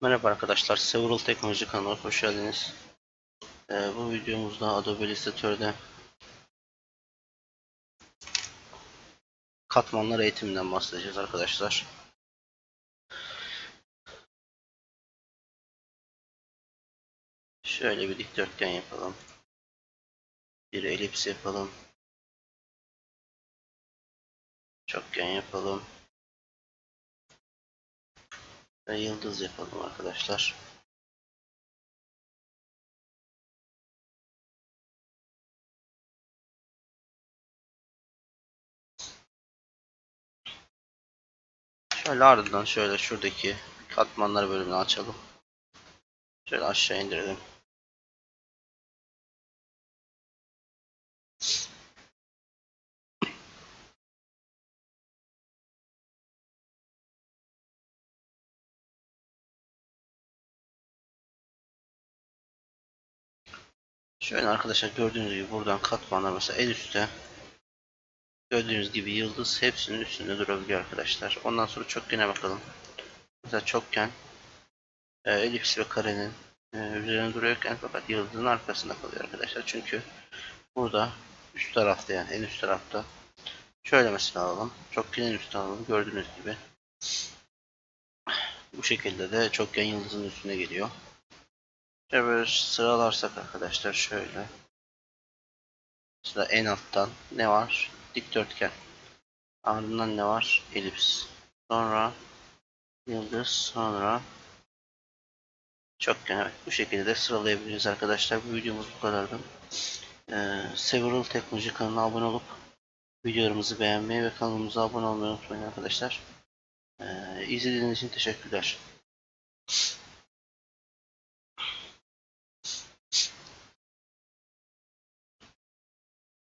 Merhaba arkadaşlar, Several Teknoloji kanalına hoş geldiniz. Ee, bu videomuzda Adobe Illustrator'da katmanlar eğitiminden bahsedeceğiz arkadaşlar. Şöyle bir dikdörtgen yapalım. Bir elips yapalım. Çokgen yapalım. Ve yıldız yapalım arkadaşlar. Şöyle ardından şöyle şuradaki katmanlar bölümünü açalım. Şöyle aşağı indirelim. Şöyle arkadaşlar gördüğünüz gibi buradan katmanlar mesela en üstte gördüğünüz gibi yıldız hepsinin üstünde durabiliyor arkadaşlar. Ondan sonra çokgene bakalım. Mesela çokgen e, elips ve karenin e, üzerine duruyorken fakat yıldızın arkasında kalıyor arkadaşlar. Çünkü burada üst tarafta yani en üst tarafta şöyle mesela alalım. Çokgenin üstüne alalım. Gördüğünüz gibi bu şekilde de çokgen yıldızın üstüne geliyor. Böyle sıralarsak arkadaşlar şöyle. Mesela en alttan ne var? Dikdörtgen. Ardından ne var? Elips. Sonra yıldız. Sonra çokgen. Evet bu şekilde de sıralayabiliriz arkadaşlar. Bu videomuz bu kadardı. Ee, Several Teknoloji kanalına abone olup videolarımızı beğenmeyi ve kanalımıza abone olmayı unutmayın arkadaşlar. Ee, izlediğiniz için teşekkürler.